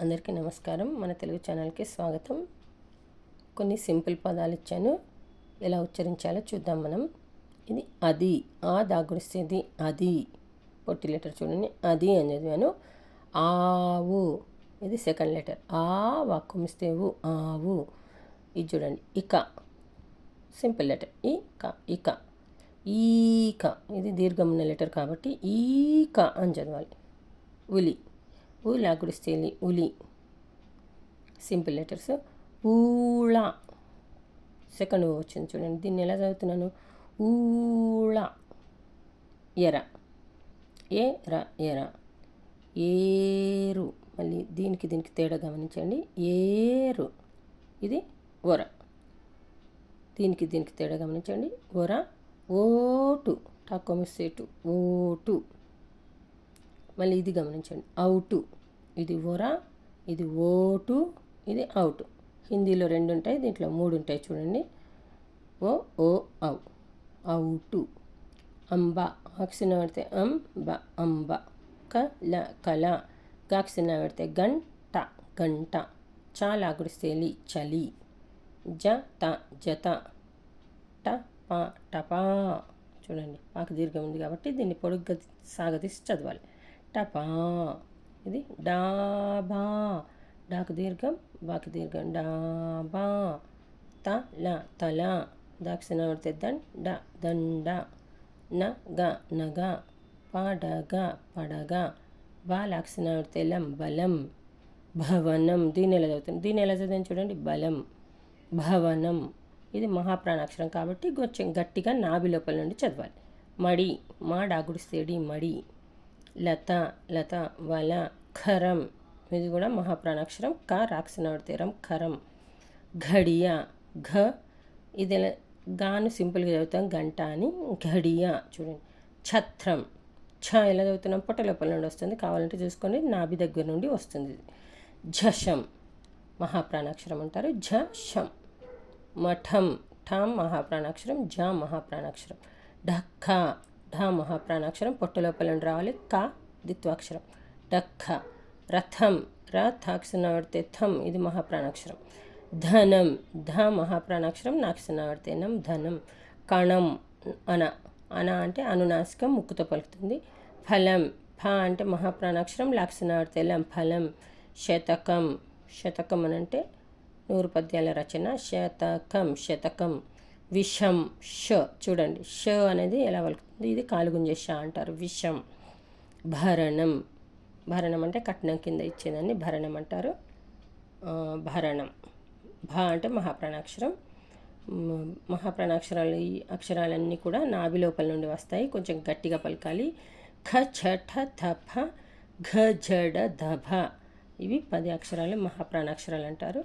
అందరికీ నమస్కారం. మన తెలుగు ఛానల్కి స్వాగతం. కొన్ని సింపుల్ పదాలు ఇచ్చాను. ఎలా ఉచ్చరించాలో చూద్దాం మనం. ఇది అది ఆ దాగుడిస్తేది అది. పొట్టి లెటర్ చూడండి. అది అని చదివాను ఆవు. ఇది సెకండ్ లెటర్. ఆ వాక్కుమిస్తేవు ఆవు. ఇది చూడండి. ఇక. Simple letter. ఇక ఇక. ఈక. ఇది దీర్ఘమున్న లెటర్ కాబట్టి ఈక అని చదవాలి. ఉలి. ఊలా లాగుడిస్తేలి ఉలి. Simple letters. ఊళా. సెకండ్ వచ్చింది చూడండి. దీన్ని ఎలా చదువుతున్నాను? ఊళ. ఎర. ఏ ర ఎర. ఏరు. మళ్ళీ దీనికి దీనికి తేడా గమనించండి. ఏరు. ఇది ఒర దీనికి దీనికి తేడా గమనించండి. ఒర ఓటు. టాకోమిస్సేటు ఓటు. మళ్ళీ ఇది గమనించండి. అవుటు. ఇది ఓరా ఇది ఓటు ఇది అవుట్. హిందీలో రెండు ఉంటాయి దీంట్లో మూడు ఉంటాయి చూడండి. ఓ ఓ ఔ. అవుటు. అంబ. ఆక్సిన పెడితే అం బ అంబ. కల కళ గాక్సిన పెడితే గంట గంట చాలా గుడిస్తేలి చలి. జ త జత ట ప టపా చూడండి. పాకు దీర్ఘం ఉంది కాబట్టి దీన్ని పొడుగ్గా సాగదీసి చదవాలి. టపా? ఇది డాబా డాకు దీర్ఘం బాకి దీర్ఘం. డాబా తల తల దాక్షిణ పడితే దండ దండ నగ నగ పడగ పడగ బాలాక్షిణ పడితే లం బలం. భవనం. దీన్ని ఎలా చదువుతుంది దీన్ని ఎలా చదివాను చూడండి. బలం. భవనం. ఇది మహాప్రాణాక్షరం కాబట్టి కొంచెం గట్టిగా నాభి లోపల నుండి చదవాలి. మడి. మా డాగుడిస్తేడి మడి. లత లత వల ఖరం ఇది కూడా మహాప్రాణాక్షరం. క రాక్షణ తీరం ఖరం. ఘడియ ఘ ఇది గాను సింపుల్గా చదువుతాం. గంట అని ఘడియ చూడండి. ఛత్రం. ఛ ఎలా చదువుతున్నాం? పొట్ట లోపల నుండి వస్తుంది. కావాలంటే చూసుకోండి. నాభి దగ్గర నుండి వస్తుంది. ఝషం. మహాప్రాణాక్షరం అంటారు. ఝషం. మఠం. ఠాం మహాప్రాణాక్షరం. జ మహాప్రాణాక్షరం. ఢక్క ఢ మహాప్రాణాక్షరం పొట్ట లోపల నుండి రావాలి. క దిత్వాక్షరం డక్క రథం. ర పడితే థం. ఇది మహాప్రాణాక్షరం. ధనం. ధ మహాప్రాణాక్షరం. నాక్షరం నం. ధనం. కణం. అన. అన అంటే అనునాసికం ముక్కుతో పలుకుతుంది. ఫలం. ఫ అంటే మహాప్రాణాక్షరం లాక్షణ లం. ఫలం. శతకం. శతకం అని అంటే నూరు పద్యాల రచన. శతకం. శతకం. విషం ష చూడండి. ష అనేది ఎలా పలుకుతుంది? ఇది కాలుగుంజే ష అంటారు. విషం భరణం. భరణం అంటే కట్నం కింద ఇచ్చేదాన్ని భరణం అంటారు. భరణం. భ అంటే మహాప్రాణాక్షరం. మహాప్రాణాక్షరాలు ఈ అక్షరాలన్నీ కూడా నాభి లోపల నుండి వస్తాయి. కొంచెం గట్టిగా పలకాలి. ఖ ఛఠ ధఫ ఘ జడ ధభ ఇవి పది అక్షరాలు మహాప్రాణాక్షరాలు అంటారు.